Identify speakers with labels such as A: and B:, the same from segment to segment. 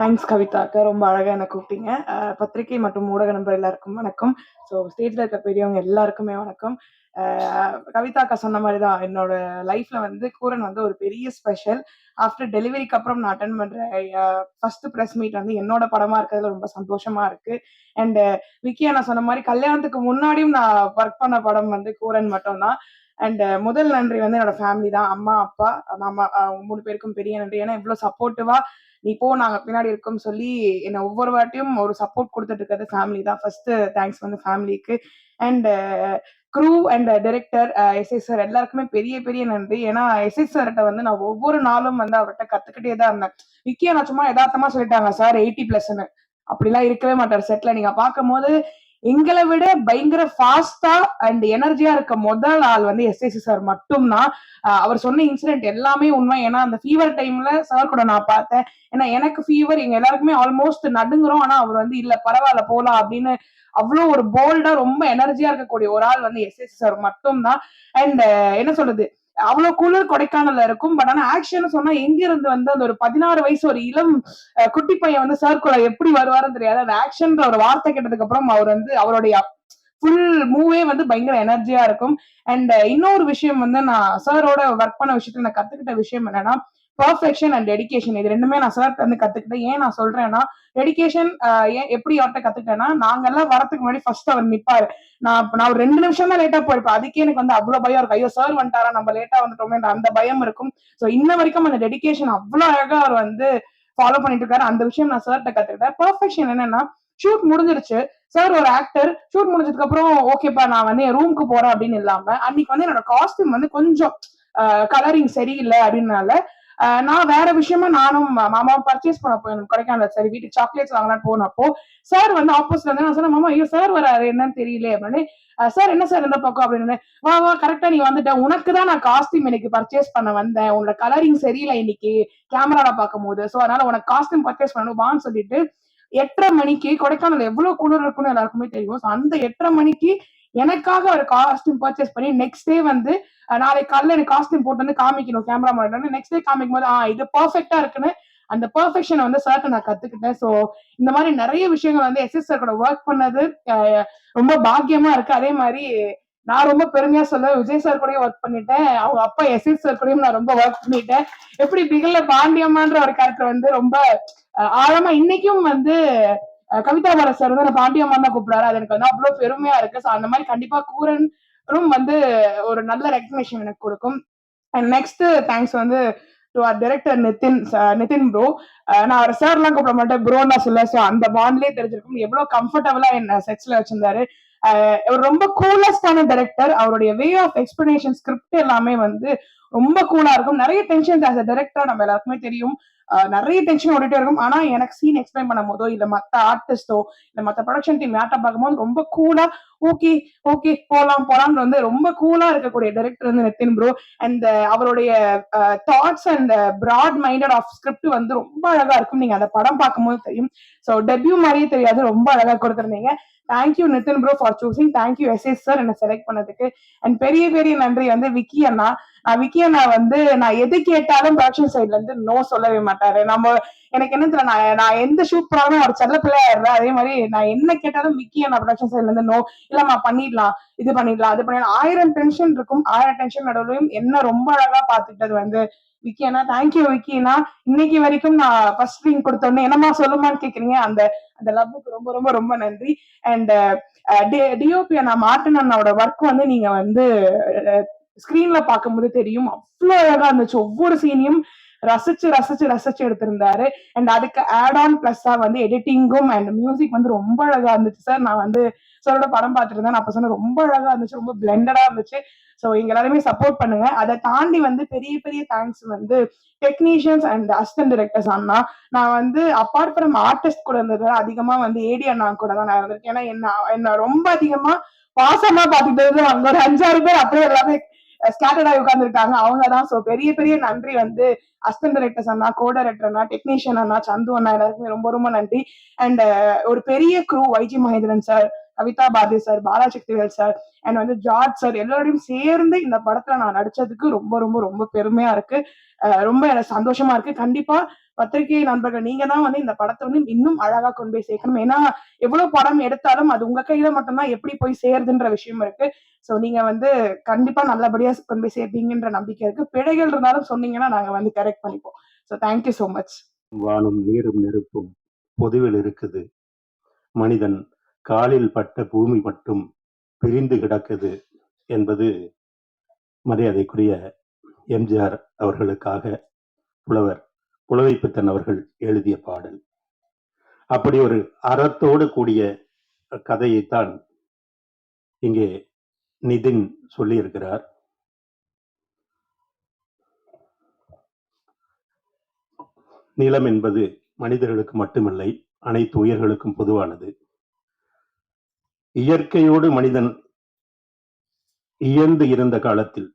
A: Thanks கவிதாக்கா. ரொம்ப அழகா என்ன கூப்பிட்டீங்க. பத்திரிகை மற்றும் ஊடக நண்பர் எல்லாருக்கும் வணக்கம். ஸோ ஸ்டேஜ்ல இருக்க பெரியவங்க எல்லாருக்குமே வணக்கம். கவிதாக்கா சொன்ன மாதிரி தான் என்னோட லைஃப்ல வந்து கூரன் வந்து ஒரு பெரிய ஸ்பெஷல். ஆஃப்டர் டெலிவரிக்கு அப்புறம் நான் அட்டன் பண்ற ஃபர்ஸ்ட் ப்ரெஸ் மீட் வந்து என்னோட படமா இருக்கிறதுல ரொம்ப சந்தோஷமா இருக்கு. அண்ட் விக்கியா நான் சொன்ன மாதிரி கல்யாணத்துக்கு முன்னாடியும் நான் ஒர்க் பண்ண படம் வந்து கூரன் மட்டும்தான் அண்ட் முதல் நன்றி வந்து என்னோட ஃபேமிலி தான். அம்மா, அப்பா, மாமா மூணு பேருக்கும் பெரிய நன்றி. ஏன்னா இவ்வளோ சப்போர்ட்டிவா நீ போ நாங்க பின்னாடி இருக்கோம்னு சொல்லி என்ன ஒவ்வொரு வாட்டியும் ஒரு சப்போர்ட் கொடுத்துட்டு இருக்கிறது ஃபேமிலி தான். ஃபர்ஸ்ட் தேங்க்ஸ் வந்து ஃபேமிலிக்கு. And crew and director uh SS sir எல்லாருக்குமே பெரிய பெரிய நன்றி. ஏன்னா எஸ்.எஸ் சார்கிட்ட வந்து நான் ஒவ்வொரு நாளும் வந்து அவர்ட்ட கத்துக்கிட்டே தான் இருந்தேன். விக்கியா நான் சும்மா எதார்த்தமா சொல்லிட்டாங்க சார் 80 பிளஸ்ன்னு. அப்படிலாம் இருக்கவே மாட்டார் செட்ல. நீங்க பார்க்கும்போது எங்களை விட பயங்கர ஃபாஸ்டா அண்ட் எனர்ஜியா இருக்க முதல் ஆள் வந்து எஸ்.எஸ் சார் மட்டும் தான். அவர் சொன்ன இன்சிடென்ட் எல்லாமே உண்மை. ஏன்னா அந்த ஃபீவர் டைம்ல சார் கூட நான் பார்த்தேன். ஏன்னா எனக்கு ஃபீவர் எங்க எல்லாருக்குமே ஆல்மோஸ்ட் நடுங்குறோம். ஆனா அவர் வந்து இல்ல பரவாயில்ல போலாம் அப்படின்னு அவ்வளோ ஒரு போல்டா ரொம்ப எனர்ஜியா இருக்கக்கூடிய ஒரு ஆள் வந்து எஸ்.எஸ் சார் மட்டும் தான். அண்ட் என்ன சொல்றது? அவ்வளவு குளிர் கொடைக்கானல்ல இருக்கும். பட் ஆனா ஆக்ஷன் சொன்னா எங்க இருந்து வந்து அந்த ஒரு 16 வயசு ஒரு இளம் குட்டி பையன் வந்து சார்க்குள்ள எப்படி வருவாருன்னு தெரியாது. அந்த ஆக்ஷன்ற ஒரு வார்த்தை கேட்டதுக்கு அப்புறம் அவர் வந்து அவருடைய ஃபுல் மூவே வந்து பயங்கர எனர்ஜியா இருக்கும். அண்ட் இன்னொரு விஷயம் வந்து நான் சாரோட ஒர்க் பண்ண விஷயத்துல நான் கத்துக்கிட்ட விஷயம் என்னன்னா, பர்ஃபெக்ஷன் அண்ட் டெடிக்கேஷன் இது ரெண்டுமே நான் சார் வந்து கத்துக்கிட்டேன். ஏன் நான் சொல்றேன்னா, டெடிகேஷன் ஏன் எப்படி யார்கிட்ட கத்துக்கிட்டேன்னா, நாங்கெல்லாம் வரதுக்கு முன்னாடி ஃபர்ஸ்ட் அவர் நிப்பாரு. நான் நான் ஒரு ரெண்டு நிமிஷம் தான் லேட்டா போயிருப்பேன். அதுக்கே எனக்கு வந்து அவ்வளவு பயம் இருக்கும். ஐயோ! சார் வந்துட்டாரா? நம்ம லேட்டா வந்துட்டோமே அந்த பயம் இருக்கும். ஸோ இன்ன வரைக்கும் அந்த டெடிகேஷன் அவ்வளவு அழகா அவர் வந்து ஃபாலோ பண்ணிட்டு இருக்காரு. அந்த விஷயம் நான் சார்கிட்ட கத்துக்கிட்டேன். பர்ஃபெக்ஷன் என்னன்னா, ஷூட் முடிஞ்சிருச்சு. சார் ஒரு ஆக்டர். ஷூட் முடிஞ்சதுக்கு அப்புறம் ஓகேப்பா நான் வந்து என் ரூமுக்கு போறேன் அப்படின்னு இல்லாம, அன்னைக்கு வந்து என்னோட காஸ்டியூம் வந்து கொஞ்சம் கலரிங் சரியில்லை அப்படின்னால, நான் வேற விஷயமா நானும் மாமாவும் பர்ச்சேஸ் பண்ண போயிருந்தோம் கொடைக்கானல் சரி வீட்டுக்கு சாக்லேட்ஸ் வாங்கலாம் போனப்போ, சார் வந்து ஆப்போசிட்ல இருந்து நான் சொன்னேன், மாமா ஐயோ! சார் வராரு என்னன்னு தெரியல அப்படின்னு. சார் என்ன சார் இந்த பக்கம் அப்படின்னு. வா வா கரெக்டா நீ வந்துட்ட. உனக்கு தான் நான் காஸ்டியூம் இன்னைக்கு பர்ச்சேஸ் பண்ண வந்தேன். உன்னோட கலரிங் சரியில்லை இன்னைக்கு கேமரால பார்க்கும்போது. ஸோ அதனால உனக்கு காஸ்டியூம் பர்ச்சேஸ் பண்ணணும் வான்னு சொல்லிட்டு 8:30 மணிக்கு கொடைக்கானல் எவ்வளவு குளிர் இருக்கும்னு எல்லாருக்குமே தெரியும். ஸோ அந்த 8:30 மணிக்கு எனக்காக ஒரு காஸ்டியூம் பர்ச்சேஸ் பண்ணி நெக்ஸ்ட் டே வந்து நாளைக்கு காலையில் எனக்கு காஸ்டியூம் போட்டு வந்து காமிக்கணும் கேமரா முன்னாடி. நெக்ஸ்ட் டே காமிக்கும்போது ஆ இது பர்ஃபெக்டா இருக்குன்னு அந்த பர்ஃபெக்ஷனை வந்து சார்ட்ட நான் கத்துக்கிட்டேன். ஸோ இந்த மாதிரி நிறைய விஷயங்கள் வந்து எஸ்.எஸ் சார் கூட ஒர்க் பண்ணது ரொம்ப பாக்கியமா இருக்கு. அதே மாதிரி நான் ரொம்ப பெருமையா சொல்ல விஜய் சார் கூடயும் ஒர்க் பண்ணிட்டேன். அவங்க அப்பா எஸ்.எஸ் சார் கூடயும் நான் ரொம்ப ஒர்க் பண்ணிட்டேன். எப்படி பிகில்ல பாண்டியம்மான்ற ஒரு கேரக்டர் வந்து ரொம்ப ஆழமா இன்னைக்கும் வந்து கவிதா பாரத் சார் வந்து என்ன தான் கூப்பிடுறாரு. அது எனக்கு வந்து அவ்வளவு பெருமையா இருக்கு. ஸோ அந்த மாதிரி கண்டிப்பா கூரனும் வந்து ஒரு நல்ல ரெக்கக்னேஷன் எனக்கு கொடுக்கும் அண்ட் நெக்ஸ்ட் தேங்க்ஸ் வந்து to R director Nitin Nitin bro. அ நான் சார் சார்லாம் கூப்பிட மாட்டேன். ப்ரோன்னு தான் சொல்ல ஸோ அந்த பாண்ட்லயே தெரிஞ்சிருக்கும். எவ்ளோ கம்ஃபர்டபுளா என்ன செட்ஸ்ல வச்சிருந்தாரு. அவர் ரொம்ப கூலஸ்டான டைரக்டர். அவருடைய வே ஆஃப் எக்ஸ்பிளனேஷன் ஸ்கிரிப்ட் எல்லாமே வந்து ரொம்ப கூலா இருக்கும். நிறைய டென்ஷன்ஸ் ஆஸ் அ டைரக்டரா நம்ம எல்லாருக்குமே தெரியும். நிறைய டென்ஷன் ஓடிட்டே இருக்கும். ஆனா எனக்கு சீன் எக்ஸ்பிளைன் பண்ணும்போதோ, இல்ல மத்த ஆர்டிஸ்டோ இல்ல மத்த ப்ரொடக்ஷன் டீம் யார்ட்ட பார்க்கும்போது ரொம்ப கூலா ஓகே, ஓகே போலாம் போலாம்னு வந்து ரொம்ப கூலா இருக்கக்கூடிய டைரக்டர் வந்து நித்தின் ப்ரோ. அண்ட் அவருடைய thoughts and broad minded of script வந்து ரொம்ப அழகா இருக்கும். நீங்க அந்த படம் பார்க்கும்போது தெரியும். ஸோ டெபியூ மாதிரியே தெரியாது. ரொம்ப அழகா கொடுத்துருந்தீங்க thank you Nitin bro for choosing. Thank you S sir என்ன செலக்ட் பண்ணதுக்கு. அண்ட் பெரிய பெரிய நன்றி வந்து விக்கி அண்ணா. நான் விக்கி அண்ணா வந்து நான் எது கேட்டாலும் ப்ரொடக்ஷன் சைட்ல இருந்து நோ சொல்லவே மாட்டாரு. நம்ம எனக்கு என்ன தெரியல நான் நான் எந்த ஷூட் போனாலும் அவர் செல்ல பிள்ளையாடுறேன் அதே மாதிரி நான் என்ன கேட்டாலும் விக்கி அண்ணா புரொடக்ஷன் சைட்ல இருந்து நோ இல்லம்மா பண்ணிடலாம். இது பண்ணிடலாம். அது பண்ணிடலாம். ஆயிரம் டென்ஷன் இருக்கும். ஆயிரம் டென்ஷன் நடுவுலையும் என்ன ரொம்ப அழகா பாத்துக்கிட்டது வந்து விக்கி அண்ணா. தேங்க் யூ விக்கி அண்ணா. இன்னைக்கு வரைக்கும் நான் ஃபர்ஸ்ட் ரிங் குடுத்த என்னமா என்னம்மா சொல்லுமான்னு கேக்குறீங்க அந்த அந்த லவ்வுக்கு ரொம்ப ரொம்ப ரொம்ப நன்றி. அண்ட் டி டிஓபி அண்ணா மார்டன் அண்ணாவோட ஒர்க் வந்து நீங்க வந்து ஸ்கிரீன்ல பார்க்கும்போது தெரியும். அவ்வளோ அழகா இருந்துச்சு. ஒவ்வொரு சீனையும் ரசிச்சு ரசிச்சு ரசிச்சு எடுத்திருந்தாரு. அண்ட் அதுக்கு ஆட் ஆன் பிளஸ்ஸா வந்து எடிட்டிங்கும் அண்ட் மியூசிக் வந்து ரொம்ப அழகா இருந்துச்சு சார். நான் வந்து சாரோட படம் பார்த்துருந்தேன். நான் அப்ப சொன்னேன் ரொம்ப அழகா இருந்துச்சு. ரொம்ப பிளெண்டடா இருந்துச்சு. ஸோ எங்க எல்லாருமே சப்போர்ட் பண்ணுங்க. அதை தாண்டி வந்து பெரிய பெரிய தேங்க்ஸ் வந்து டெக்னீஷியன்ஸ் அண்ட் அசிஸ்டன்ட் டிரெக்டர்ஸ் அண்ணா. நான் வந்து அப்பார்ட் ஃப்ரம் ஆர்டிஸ்ட் கூட இருந்தது அதிகமா வந்து ஏடி அண்ணா கூட தான் நான் இருந்திருக்கேன். ஏன்னா என்ன என்ன ரொம்ப அதிகமா பாசமா பார்த்துக்கிட்டது அங்க ஒரு 5, 6 பேர் அப்படியே எல்லாமே ஸ்கேட்டர்டா ஆகி உட்கார்ந்துருக்காங்க. அவங்க தான். ஸோ பெரிய பெரிய நன்றி வந்து அசிஸ்டன்ட் டைரக்டர்ஸ் அண்ணா, கோ டைரக்டர் அண்ணா, டெக்னீஷியன் அண்ணா, சந்து அண்ணா எல்லாருக்குமே ரொம்ப ரொம்ப நன்றி. அண்ட் ஒரு பெரிய crew YG Mahendran sir, Kavitha Bharathi sir Balasakthivel sir and வந்து ஜார்ஜ் சார் எல்லாரோடையும் சேர்ந்து இந்த படத்துல நான் நடிச்சதுக்கு ரொம்ப ரொம்ப ரொம்ப பெருமையா இருக்கு. ரொம்ப எனக்கு சந்தோஷமா இருக்கு. கண்டிப்பா பத்திரிகை நண்பர்கள் நீங்க தான் வந்து இந்த படத்தை வந்து இன்னும் அழகா கொண்டு போய் சேர்க்கணும். ஏன்னா எவ்வளவு படம் எடுத்தாலும் அது உங்க கையில மட்டும்தான் எப்படி போய் சேருதுன்ற விஷயம் இருக்கு. சோ நீங்க வந்து கண்டிப்பா நல்லபடியா கொண்டு போய் சேர்ப்பீங்கன்ற நம்பிக்கை இருக்கு. பிழைகள் இருந்தாலும் சொன்னீங்கன்னா நாங்க வந்து கரெக்ட் பண்ணிப்போம். ஸோ தேங்க்யூ ஸோ மச்
B: வானும் நீரும் நெருப்பும் பொதுவில் இருக்குது. மனிதன் காலில் பட்ட பூமி மட்டும் பிரிந்து கிடக்குது என்பது மரியாதைக்குரிய எம்ஜிஆர் அவர்களுக்காக புலவர் புலவைப்பித்தன் அவர்கள் எழுதிய பாடல். அப்படி ஒரு அறத்தோடு கூடிய கதையைத்தான் இங்கே நிதின் சொல்லியிருக்கிறார். நிலம் என்பது மனிதர்களுக்கு மட்டுமில்லை அனைத்து உயிர்களுக்கும் பொதுவானது. இயற்கையோடு மனிதன் இயந்து இருந்த காலத்தில்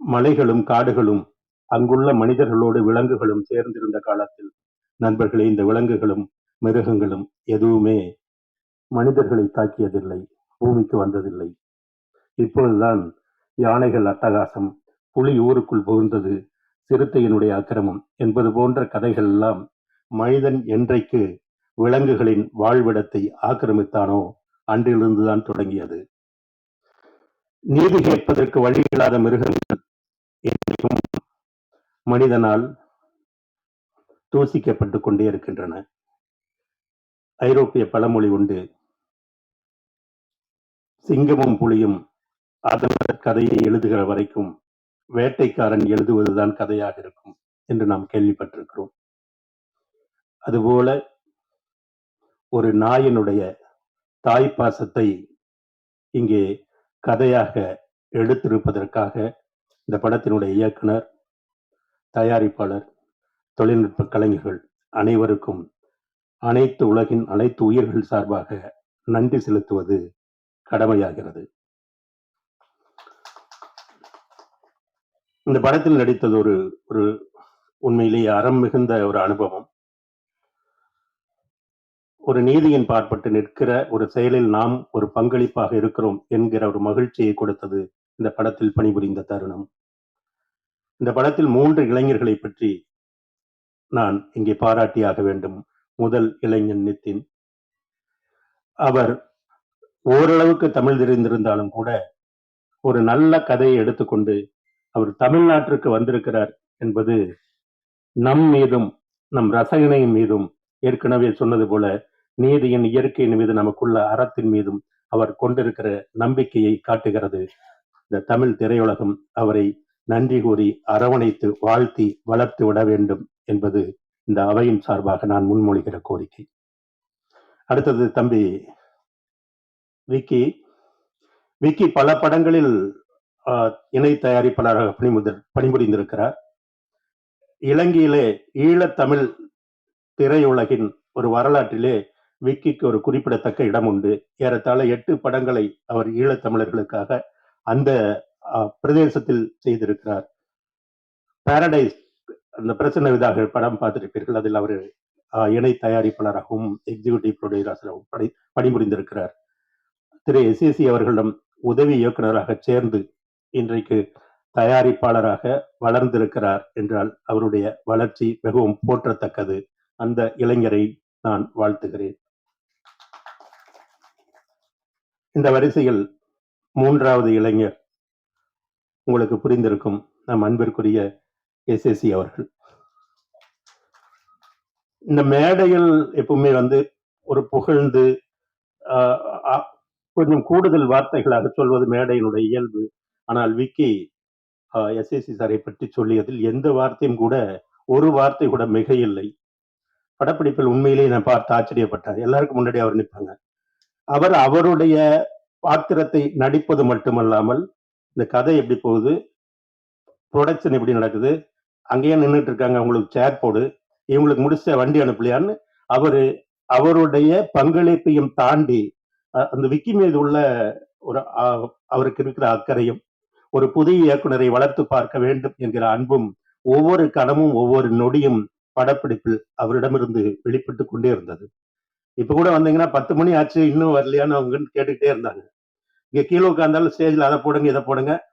B: மலைகளும் காடுகளும் அங்குள்ள மனிதர்களோடு விலங்குகளும் சேர்ந்திருந்த காலத்தில் நண்பர்களே இந்த விலங்குகளும் மிருகங்களும் எதுவுமே மனிதர்களை தாக்கியதில்லை பூமிக்கு வந்ததில்லை. இப்பொழுதுதான் யானைகள் அட்டகாசம் புலி ஊருக்குள் புகுந்தது சிறுத்தையினுடைய அக்கிரமம் என்பது போன்ற கதைகள் எல்லாம் மனிதன் என்றைக்கு விலங்குகளின் வாழ்விடத்தை ஆக்கிரமித்தானோ? அன்றிலிருந்துதான் தொடங்கியது. நீதி கேட்பதற்கு வழி இல்லாத மிருகங்கள் மனிதனால் தூசிக்கப்பட்டுக் கொண்டே இருக்கின்றன. ஐரோப்பிய பழமொழி உண்டு. சிங்கமும் புலியும் அதன் கதையை எழுதுகிற வரைக்கும் வேட்டைக்காரன் எழுதுவதுதான் கதையாக இருக்கும் என்று நாம் கேள்விப்பட்டிருக்கிறோம். அதுபோல ஒரு நாயினுடைய தாய் பாசத்தை இங்கே கதையாக எடுத்திருப்பதற்காக இந்த படத்தினுடைய இயக்குனர் தயாரிப்பாளர் தொழில்நுட்ப கலைஞர்கள் அனைவருக்கும் அனைத்து உலகின் அனைத்து உயிர்கள் சார்பாக நன்றி செலுத்துவது கடமையாகிறது. இந்த படத்தில் நடித்தது ஒரு ஒரு உண்மையிலேயே அறம் மிகுந்த ஒரு அனுபவம். ஒரு நீதியின் பார்ப்பட்டு நிற்கிற ஒரு செயலில் நாம் ஒரு பங்களிப்பாக இருக்கிறோம் என்கிற ஒரு மகிழ்ச்சியை கொடுத்தது இந்த படத்தில் பணிபுரிந்த தருணம். இந்த படத்தில் மூன்று இளைஞர்களை பற்றி நான் இங்கே பாராட்டியாக வேண்டும். முதல் இளைஞன் நித்தின். அவர் ஓரளவுக்கு தமிழ் தெரிந்திருந்தாலும் கூட ஒரு நல்ல கதையை எடுத்துக்கொண்டு அவர் தமிழ்நாட்டிற்கு வந்திருக்கிறார் என்பது நம் மீதும் நம் ரசகனையின் மீதும் ஏற்கனவே சொன்னது போல நீதியின் இயற்கையின் மீது நமக்குள்ள அறத்தின் மீதும் அவர் கொண்டிருக்கிற நம்பிக்கையை காட்டுகிறது. இந்த தமிழ் திரையுலகம் அவரை நன்றி கூறி அரவணைத்து வாழ்த்தி வளர்த்து விட வேண்டும் என்பது இந்த அவையின் சார்பாக நான் முன்மொழிகிற கோரிக்கை. அடுத்தது தம்பி விக்கி. விக்கி பல படங்களில் இணை தயாரிப்பாளராக பணிமுதல் பணிபுரிந்திருக்கிறார். இலங்கையிலே ஈழத்தமிழ் திரையுலகின் ஒரு வரலாற்றிலே விக்கிக்கு ஒரு குறிப்பிடத்தக்க இடம் உண்டு. ஏறத்தாழ எட்டு படங்களை அவர் ஈழத்தமிழர்களுக்காக அந்த ஆஹ், பிரதேசத்தில் செய்திருக்கிறார். பாரடைஸ் அந்த பிரசன்ன விதாக படம் பார்த்திருப்பீர்கள். அதில் அவர் இணை தயாரிப்பாளராகவும் எக்ஸிகியூட்டிவ் ப்ரொடியூசராகவும் பணி பணிபுரிந்திருக்கிறார். திரு. சி அவர்களிடம் உதவி இயக்குனராக சேர்ந்து இன்றைக்கு தயாரிப்பாளராக வளர்ந்திருக்கிறார் என்றால் அவருடைய வளர்ச்சி மிகவும் போற்றத்தக்கது. அந்த இளைஞரை நான் வாழ்த்துகிறேன். இந்த வரிசையில் மூன்றாவது இளைஞர் உங்களுக்கு புரிந்திருக்கும் நம் அன்பிற்குரிய எஸ்எஸ்சி அவர்கள். இந்த மேடையில் எப்பவுமே வந்து ஒரு புகழ்ந்து ஆஹ், கொஞ்சம் கூடுதல் வார்த்தைகளாக சொல்வது மேடையினுடைய இயல்பு. ஆனால் விக்கி எஸ்எஸ்சி சாரை பற்றி சொல்லியதில் எந்த வார்த்தையும் கூட ஒரு வார்த்தை கூட மிக இல்லை படப்பிடிப்பில் உண்மையிலேயே நான் பார்த்து ஆச்சரியப்பட்டேன். எல்லாருக்கும் முன்னாடி அவர் நிற்பாங்க. அவர் அவருடைய பாத்திரத்தை நடிப்பது மட்டுமல்லாமல் இந்த கதை எப்படி போகுது? ப்ரொடக்ஷன் எப்படி நடக்குது? அங்கேயே நின்றுட்டு இருக்காங்க அவங்களுக்கு சேர் போடு இவங்களுக்கு முடிச்ச வண்டி அனுப்பலையான்னு அவரு அவருடைய பங்களிப்பையும் தாண்டி அந்த விக்கி மீது உள்ள ஒரு அவருக்கு இருக்கிற அக்கறையும் ஒரு புதிய இயக்குனரை வளர்த்து பார்க்க வேண்டும் என்கிற அன்பும் ஒவ்வொரு கணமும் ஒவ்வொரு நொடியும் படப்பிடிப்பில் அவரிடமிருந்து வெளிப்பட்டு கொண்டே இருந்தது. இப்ப கூட வந்தீங்கன்னா பத்து மணி ஆச்சு இன்னும் வரலையான்னு அவங்க கேட்டுக்கிட்டே இருந்தாங்க. இங்க கீழே உட்கார்ந்தாலும் ஸ்டேஜ்ல அதை போடுங்க இதை போடுங்க.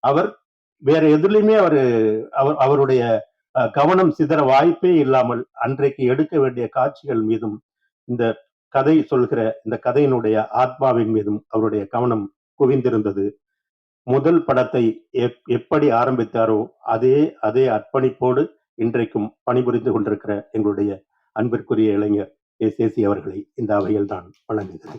B: அவர் வேற எதுலையுமே அவரு அவர் அவருடைய கவனம் சிதற வாய்ப்பே இல்லாமல் அன்றைக்கு எடுக்க வேண்டிய காட்சிகள் மீதும் இந்த கதை சொல்கிற இந்த கதையினுடைய ஆத்மாவின் மீதும் அவருடைய கவனம் குவிந்திருந்தது. முதல் படத்தை எப்- எப்படி ஆரம்பித்தாரோ அதே அதே அர்ப்பணிப்போடு இன்றைக்கும் பணிபுரிந்து கொண்டிருக்கிற எங்களுடைய அன்பிற்குரிய இளைஞர் எஸ் ஏசி அவர்களை இந்த அவையில் தான் வழங்குகிறது.